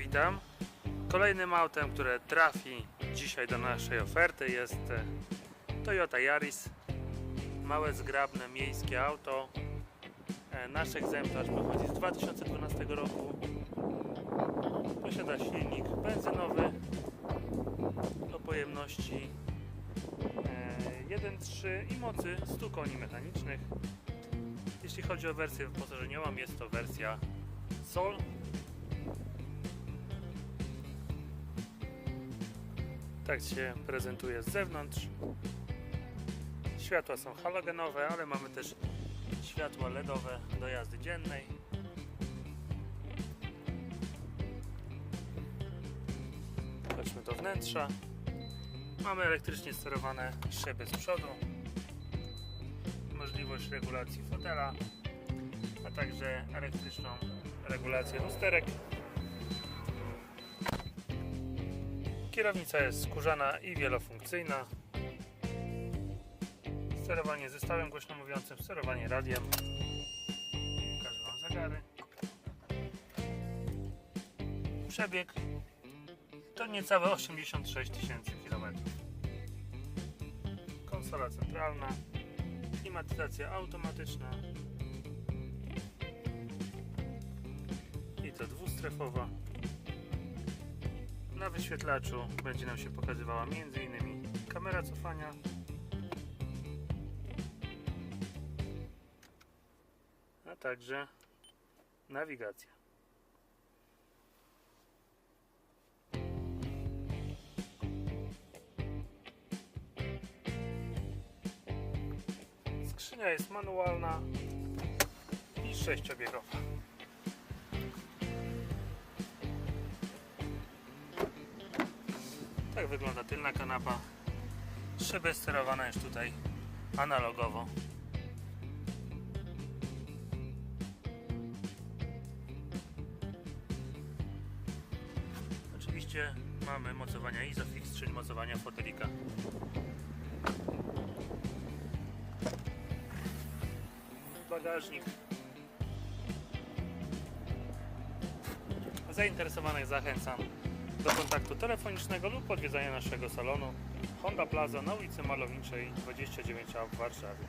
witam. Kolejnym autem, które trafi dzisiaj do naszej oferty jest e, Toyota Yaris. Małe, zgrabne, miejskie auto. E, Nasz egzemplarz pochodzi z 2012 roku. Posiada silnik benzynowy o pojemności e, 1.3 i mocy 100 koni mechanicznych. Jeśli chodzi o wersję wyposażeniową, jest to wersja Sol. Tak się prezentuje z zewnątrz. Światła są halogenowe, ale mamy też światła LEDowe do jazdy dziennej. Chodźmy do wnętrza. Mamy elektrycznie sterowane szyby z przodu, możliwość regulacji fotela, a także elektryczną regulację lusterek. Kierownica jest skórzana i wielofunkcyjna. Sterowanie zestawem głośnomówiącym, sterowanie radiem. Pokażę Wam zegary. Przebieg to niecałe 86 tysięcy kilometrów. Konsola centralna, klimatyzacja automatyczna i to dwustrefowa. Na wyświetlaczu będzie nam się pokazywała m.in. kamera cofania, a także nawigacja. Skrzynia jest manualna i sześciobiegowa. Wygląda tylna kanapa. Szyby sterowane już tutaj analogowo. Oczywiście mamy mocowania Isofix, czyli mocowania fotelika. Bagażnik. Zainteresowanych zachęcam do kontaktu telefonicznego lub odwiedzania naszego salonu Honda Plaza na ulicy Malowniczej 29A w Warszawie.